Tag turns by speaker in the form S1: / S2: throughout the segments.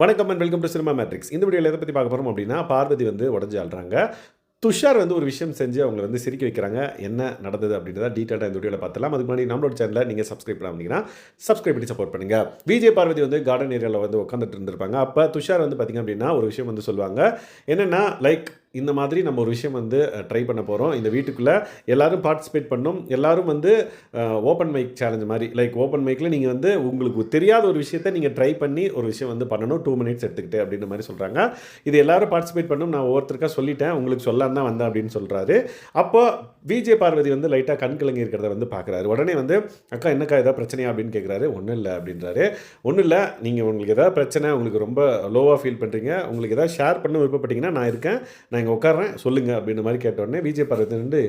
S1: வணக்கம் and welcome to cinema matrix இந்த வீடியோவில் எதை பற்றி பார்க்க போகிறோம் அப்படின்னா பார்வதி வந்து உடஞ்சி ஆள்றாங்க துஷார் வந்து ஒரு விஷயம் செஞ்சு அவங்களை வந்து சிரிக்க வைக்கிறாங்க. என்ன நடந்தது அப்படின்றத டீட்டெயிலாக இந்த வீடியோவில் பார்த்தலாம் அதுக்கு முன்னாடி நம்மளோட சேனலில் நீங்கள் சப்ஸ்கிரைப் பண்ணாமீங்கன்னா சப்ஸ்கிரைப் பண்ணி சப்போர்ட் பண்ணுங்கள் விஜய் பார்வதி வந்து கார்டன் ஏரியாவில் வந்து உட்காந்துட்டு இருந்திருப்பாங்க. அப்போ துஷார் வந்து பார்த்திங்க அப்படின்னா ஒரு விஷயம் வந்து சொல்லுவாங்க. என்னென்னா லைக் இந்த மாதிரி நம்ம ஒரு விஷயம் வந்து ட்ரை பண்ண போகிறோம் இந்த வீட்டுக்குள்ளே எல்லோரும் பார்ட்டிசிபேட் பண்ணும். எல்லாரும் வந்து ஓப்பன் மைக் சேலஞ்ச் மாதிரி லைக் ஓப்பன் மைக்கில் நீங்கள் வந்து உங்களுக்கு தெரியாத ஒரு விஷயத்தை நீங்கள் ட்ரை பண்ணி ஒரு விஷயம் வந்து பண்ணணும். டூ மினிட்ஸ் எடுத்துக்கிட்டு அப்படின்ற மாதிரி சொல்கிறாங்க இது எல்லாரும் பார்ட்டிசிபேட் பண்ணும். நான் ஒவ்வொருத்தருக்காக சொல்லிட்டேன். உங்களுக்கு சொல்லாம தான் வந்தேன் அப்படின்னு சொல்கிறாரு அப்போ விஜய் பார்வதி வந்து லைட்டாக கண் கலங்கி இருக்கிறத வந்து பார்க்குறாரு உடனே வந்து அக்கா என்னக்கா ஏதாவது பிரச்சனையா? அப்படின்னு கேட்குறாரு ஒன்றும் இல்லை அப்படின்றாரு. ஒன்றும் இல்லை. நீங்கள் உங்களுக்கு ஏதாவது பிரச்சனை உங்களுக்கு ரொம்ப லோவாக ஃபீல் பண்ணுறீங்க உங்களுக்கு ஏதாவது ஷேர் பண்ண விருப்பப்பட்டீங்கன்னா நான் இருக்கேன். நான் இங்கே உட்காறேன் சொல்லுங்கள் அப்படின்ற மாதிரி கேட்ட உடனே விஜய் பார்வதி நின்று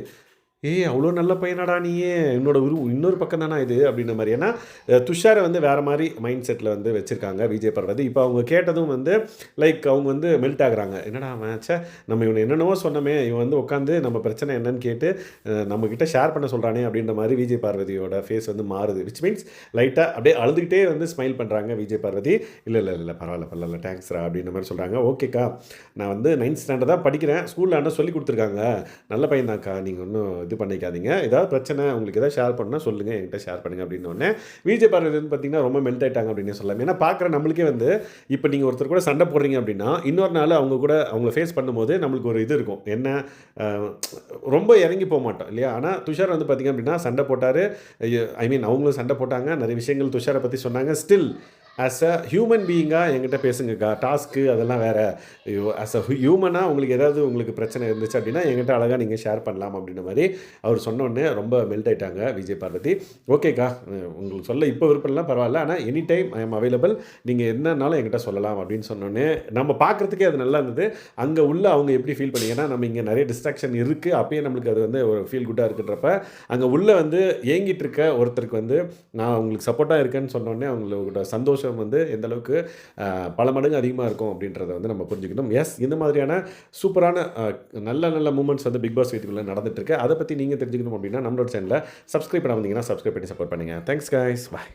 S1: ஏய் அவ்வளோ நல்ல பையனாடா நீயே. என்னோட உரு இன்னொரு பக்கம் தானே இது? அப்படின்ற மாதிரி. ஏன்னா துஷாரை வந்து வேறு மாதிரி மைண்ட் செட்டில் வந்து வச்சுருக்காங்க விஜய் பார்வதி இப்போ அவங்க கேட்டதும் வந்து லைக் அவங்க வந்து மெல்ட் ஆகுறாங்க. என்னடா மேட்சா நம்ம இவனை என்னென்னவோ சொன்னோமே. இவன் வந்து உட்காந்து நம்ம பிரச்சனை என்னன்னு கேட்டு நம்மக்கிட்ட ஷேர் பண்ண சொல்கிறானே அப்படின்ற மாதிரி விஜய் பார்வதியோட ஃபேஸ் வந்து மாறுது. விச் மீன்ஸ் லைட்டாக அப்படியே அழுதுகிட்டே வந்து ஸ்மைல் பண்ணுறாங்க விஜய் பார்வதி. இல்லை இல்லை இல்லை பரவாயில்ல பரவாயில்ல தேங்க்ஸ்ரா அப்படின்ற மாதிரி சொல்கிறாங்க ஓகேக்கா நான் வந்து நைன்த் ஸ்டாண்டர்ட் தான் படிக்கிறேன். ஸ்கூலில் ஆனால் சொல்லி கொடுத்துருக்காங்க. நல்ல பையன் தான்க்கா நீங்கள் ஒன்றும் இது பண்ணிக்காதீங்க. ஏதாவது பிரச்சனை உங்களுக்கு ஏதாவது ஷேர் பண்ணால் சொல்லுங்கள் என்கிட்ட ஷேர் பண்ணுங்க அப்படின்னு உடனே விஜய் பார்வதி வந்து பார்த்தீங்கன்னா ரொம்ப மெல்ட் ஆயிட்டாங்க அப்படின்னு சொல்லலாம். ஏன்னா பார்க்குற நம்மளுக்கே வந்து இப்போ நீங்கள் ஒருத்தர் கூட சண்டை போடுறீங்க அப்படின்னா இன்னொரு நாள் அவங்க கூட அவங்கள ஃபேஸ் பண்ணும்போது நம்மளுக்கு ஒரு இது இருக்கும். என்ன ரொம்ப இறங்கி போக மாட்டோம் இல்லையா? ஆனால் துஷார் வந்து பார்த்தீங்க அப்படின்னா சண்டை போட்டார். ஐ மீன் அவங்களும் சண்டை போட்டாங்க. நிறைய விஷயங்கள் துஷாரை பற்றி சொன்னாங்க. ஸ்டில் ஆஸ் அ ஹியூமன் பீயிங்காக என்கிட்ட பேசுங்கக்கா டாஸ்க்கு அதெல்லாம் வேறு. ஆஸ் அ ஹியூமனாக உங்களுக்கு ஏதாவது உங்களுக்கு பிரச்சனை இருந்துச்சு அப்படின்னா என்கிட்ட அழகாக நீங்கள் ஷேர் பண்ணலாம் அப்படின்ற மாதிரி அவர் சொன்னோடனே ரொம்ப மெல்ட் ஆகிட்டாங்க விஜய் பார்வதி. ஓகேக்கா உங்களுக்கு சொல்ல இப்போ விருப்பம்லாம் பரவாயில்ல. ஆனால் any time I am available நீங்கள் என்னன்னாலும் என்கிட்ட சொல்லலாம் அப்படின்னு சொன்னோடனே நம்ம பார்க்குறதுக்கே அது நல்லா இருந்தது. அங்கே உள்ள அவங்க எப்படி ஃபீல் பண்ணி நம்ம இங்கே நிறைய டிஸ்ட்ராக்ஷன் இருக்குது அப்பயே நம்மளுக்கு அது வந்து ஒரு ஃபீல் குட்டாக இருக்குன்றப்ப அங்கே உள்ளே வந்து ஏங்கிட்டு இருக்க ஒருத்தருக்கு வந்து நான் உங்களுக்கு சப்போர்ட்டாக இருக்கேன்னு சொன்னோடனே அவங்களோட சந்தோஷம் வந்து எந்த அளவுக்கு பல மடங்கு அதிகமாக இருக்கும் அப்படின்றத வந்து நம்ம புரிஞ்சுக்கணும். எஸ் இந்த மாதிரியான சூப்பரான நல்ல நல்ல மூமெண்ட்ஸ் வந்து பிக் பாஸ் வீட்டுக்குள்ளே நடந்துட்டு இருக்கு அதை பற்றி நீங்கள் தெரிஞ்சுக்கணும் அப்படின்னா நம்மளோட சேனலில் சப்ஸ்கிரைப் பண்ண வந்தீங்கன்னா சப்ஸ்கிரைப் பண்ணி சப்போர்ட் பண்ணுங்கள் தேங்க்ஸ் கைஸ் பாய்